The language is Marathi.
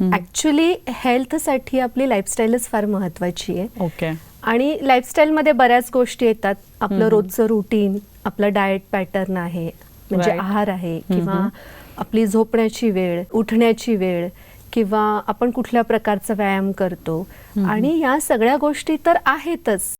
ऍक्च्युली हेल्थसाठी आपली लाईफस्टाईलच फार महत्वाची आहे. ओके आणि लाईफस्टाईलमध्ये बऱ्याच गोष्टी येतात. आपलं रोजचं रुटीन आपलं डाएट पॅटर्न आहे म्हणजे आहार आहे किंवा आपली झोपण्याची वेळ उठण्याची वेळ किंवा आपण कुठल्या प्रकारचा व्यायाम करतो. आणि या सगळ्या गोष्टी तर आहेतच.